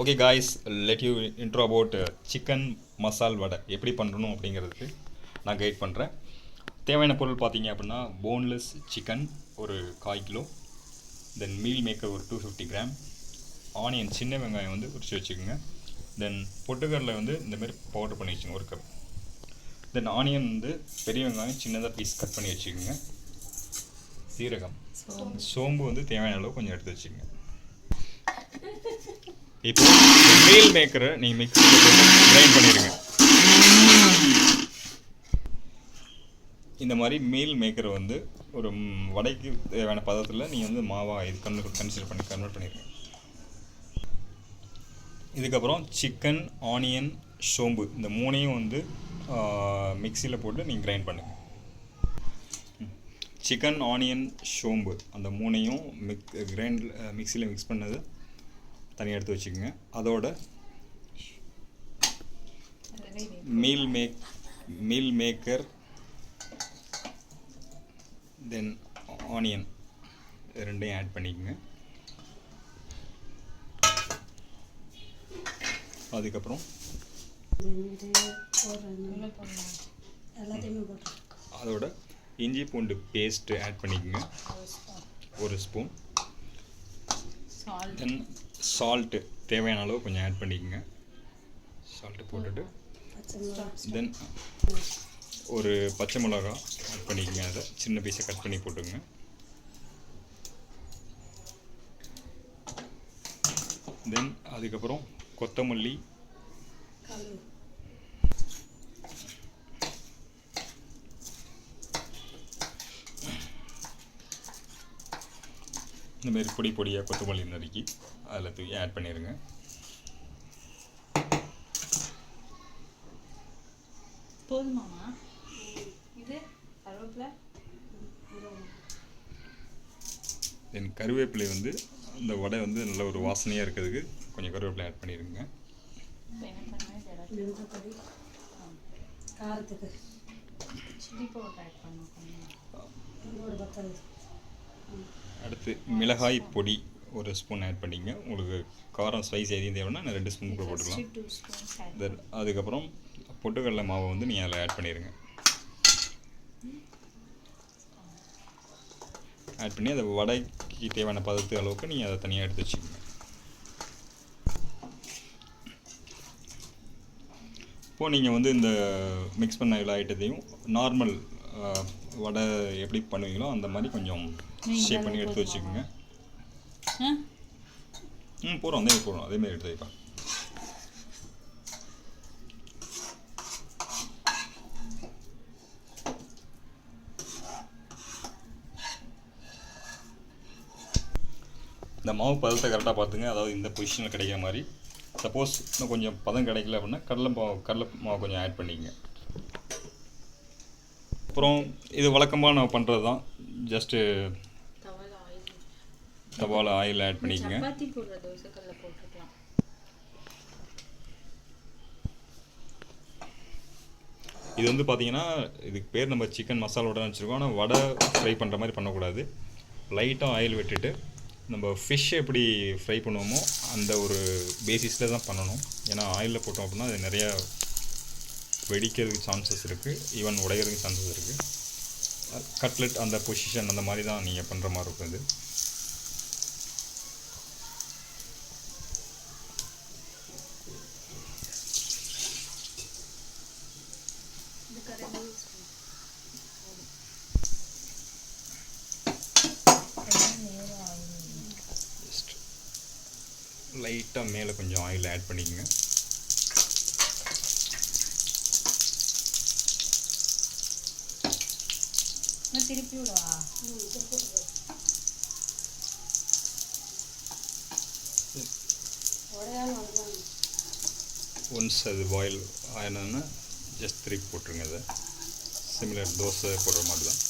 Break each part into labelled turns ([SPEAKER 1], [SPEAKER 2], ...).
[SPEAKER 1] Okay guys let you intro about chicken masal vadai எப்படி பண்ணணும் அப்படிங்கிறதுக்கு நான் கைட் பண்ணுறேன் தேவையான பொருள் பார்த்தீங்க அப்படின்னா போன்லெஸ் சிக்கன் ஒரு கால் கிலோ. தென் மீல் மேக்கர் ஒரு டூ ஃபிஃப்டி கிராம் ஆனியன் சின்ன வெங்காயம் வந்து உரிச்சு வச்சுக்கோங்க. தென் பொட்டுக்கடலை வந்து இந்தமாரி பவுடர் பண்ணி வச்சுங்க ஒரு கப் தென் ஆனியன் வந்து பெரிய வெங்காயம் சின்னதாக பீஸ் கட் பண்ணி வச்சுக்கோங்க. சீரகம். சோம்பு வந்து தேவையான அளவு கொஞ்சம் எடுத்து வச்சுக்கோங்க. இப்போ மீல் மேக்கரை நீங்கள் மிக்ஸியில் போட்டு கிரைண்ட் பண்ணிடுங்க இந்த மாதிரி மீல் மேக்கரை வந்து ஒரு வடைக்கு தேவையான பதத்தில் நீங்கள் வந்து மாவாக இது கண்ணு கன்சிடர் பண்ணி கன்வெர்ட் பண்ணிடுங்க இதுக்கப்புறம் சிக்கன் ஆனியன் சோம்பு இந்த மூணையும் வந்து மிக்சியில் போட்டு நீங்கள் கிரைண்ட் பண்ணுங்கள் சிக்கன் ஆனியன் சோம்பு அந்த மூணையும் மிக் கிரைண்ட் மிக்சியில் மிக்ஸ் பண்ணது தனியாக எடுத்து வச்சுக்கோங்க. அதோட meal make meal maker then onion ரெண்டையும் ஆட் பண்ணிக்கோங்க. அதுக்கப்புறம் அதோட இஞ்சி பூண்டு பேஸ்ட்டு ஆட் பண்ணிக்கோங்க. ஒரு ஸ்பூன் தென் சால்ட்டு தேவையான அளவு கொஞ்சம் ஆட் பண்ணிக்கோங்க. சால்ட்டு போட்டுட்டு தென் ஒரு பச்சை மிளகா ஆட் பண்ணிக்கோங்க அதை. சின்ன பீஸை கட் பண்ணி போட்டுங்க தென் அதுக்கப்புறம் கொத்தமல்லி
[SPEAKER 2] கழுவு
[SPEAKER 1] இந்த மாதிரி பொடி பொடியாக கொத்தமல்லி நறுக்கி அதில் தூக்கி ஆட் பண்ணிடுங்க
[SPEAKER 3] போதுமாமா இது கருவேப்பிலை.
[SPEAKER 1] தென் கருவேப்பிலை வந்து இந்த வடை வந்து நல்ல ஒரு வாசனையாக இருக்கிறதுக்கு கொஞ்சம் கருவேப்பிலை ஆட் பண்ணிடுங்க
[SPEAKER 2] காரத்துக்கு.
[SPEAKER 3] சில்லி பவுடர் ஆட் பண்ண கொஞ்சம்
[SPEAKER 2] இதோட பத்தாது
[SPEAKER 1] அடுத்து மிளகாய் பொடி ஒரு ஸ்பூன் ஆட் பண்ணிங்க. உங்களுக்கு காரம் ஸ்பைஸ் எதையும் தேவைன்னா நான் ரெண்டு ஸ்பூன் கூட போட்டுக்கலாம். தென் அதுக்கப்புறம் பொட்டுக்கடலை மாவை வந்து நீங்கள் அதில் ஆட் பண்ணிடுங்க ஆட் பண்ணி அதை வடைக்கு தேவையான பதத்து அளவுக்கு நீங்கள் அதை தனியாக எடுத்து வச்சுக்கோங்க. இப்போது நீங்கள் வந்து இந்த மிக்ஸ் பண்ண எல்லா ஐட்டத்தையும் நார்மல் வடை எப்படி பண்ணுவீங்களோ அந்த மாதிரி கொஞ்சம் ஷேப் பண்ணி எடுத்து வச்சுக்கோங்க. ம் போகிறோம் அதே போகிறோம் அதேமாதிரி எடுத்து வைப்பேன். இந்த மாவு பதத்தை கரெக்டாக பார்த்துங்க. அதாவது இந்த பொசிஷனில் கிடைக்கிற மாதிரி. சப்போஸ் இன்னும் கொஞ்சம் பதம் கிடைக்கல அப்படின்னா கடலை மாவு கடலை மாவு கொஞ்சம் ஆட் பண்ணிக்கங்க. அப்புறம் இது வழக்கமாக நான் பண்ணுறது தான். ஜஸ்ட்டு தவால ஆயில் ஆட் பண்ணிக்கங்க. இது வந்து பார்த்தீங்கன்னா இதுக்கு பேர் நம்ம சிக்கன் மசாலா வடை வச்சுருக்கோம். ஆனால் வடை ஃப்ரை பண்ணுற மாதிரி பண்ணக்கூடாது. லைட்டாக ஆயில் விட்டுட்டு நம்ம ஃபிஷ் எப்படி ஃப்ரை பண்ணுவோமோ அந்த ஒரு பேசிஸில் தான் பண்ணணும். ஏன்னா ஆயிலில் போட்டோம் அப்படின்னா அது நிறையா வெடிக்கிறதுக்கு சான்சஸ் இருக்குது ஈவன் உடைகிறதுக்கு சான்சஸ் இருக்குது கட்லெட் அந்த பொசிஷன் அந்த மாதிரி தான் நீங்கள் பண்ணுற மாதிரி இருக்கும் இது. லைட்டாக மேலே கொஞ்சம் ஆயில் ஆட் பண்ணிக்கங்க.
[SPEAKER 3] நான் திருப்பி விடவா?
[SPEAKER 1] ஒன்ஸ் அது பாயில் ஆயினோன்னா ஜஸ்ட் திருப்பி போட்டுருங்க அதை சிமிலர் தோசை போடுற மாதிரி தான்.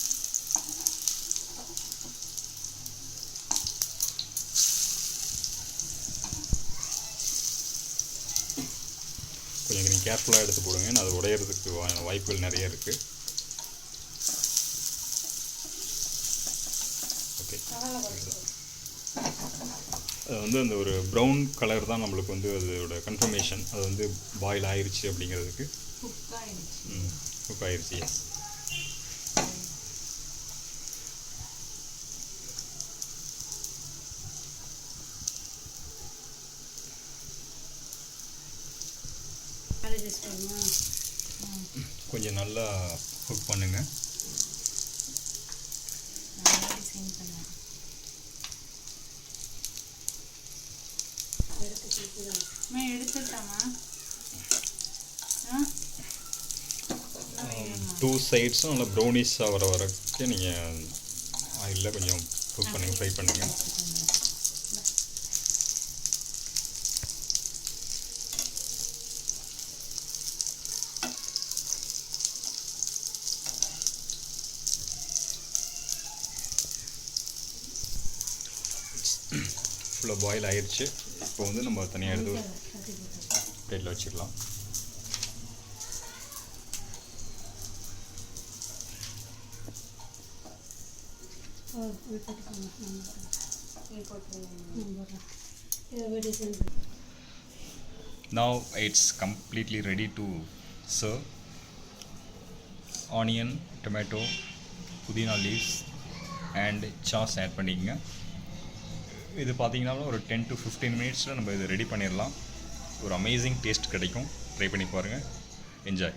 [SPEAKER 1] கொஞ்சம் நீங்கள் கேர்ஃபுல்லாக எடுத்து போடுங்க. அது உடையிறதுக்கு வா- வாய்ப்புகள் நிறைய இருக்குது ஓகே அது வந்து அந்த ஒரு ப்ரௌன் கலர் தான் நம்மளுக்கு வந்து அதோட கன்ஃபர்மேஷன் அது வந்து பாயில் ஆயிருச்சு அப்படிங்கிறதுக்கு.
[SPEAKER 3] குக் ஆயிடுச்சு
[SPEAKER 1] எஸ் கொஞ்சம் நல்லா குக் பண்ணுங்கள்
[SPEAKER 3] அம்மா எடுத்துட்டாமா
[SPEAKER 1] டூ சைட்ஸும் நல்லா ப்ரௌனிஷ் ஆகிற வரைக்கும் நீங்கள் ஆயிலில் கொஞ்சம் குக் பண்ணுங்கள் ஃப்ரை பண்ணுங்கள் இவ்வளோ பாயில் ஆயிடுச்சு இப்போ வந்து நம்ம தனியாக எடுத்து பிளேட்டில் வச்சுக்கலாம்
[SPEAKER 2] ஓ இது போட்டுக்கோங்க நம்ம
[SPEAKER 3] நீ
[SPEAKER 1] Now it's completely ready to serve. Pudina leaves and sauce add பண்ணிக்கங்க. இது பார்த்தீங்கன்னா ஒரு டென் டு ஃபிஃப்டீன் மினிட்ஸில் நம்ம இதை ரெடி பண்ணிடலாம். ஒரு அமேசிங் டேஸ்ட் கிடைக்கும். ட்ரை பண்ணி பாருங்கள் என்ஜாய்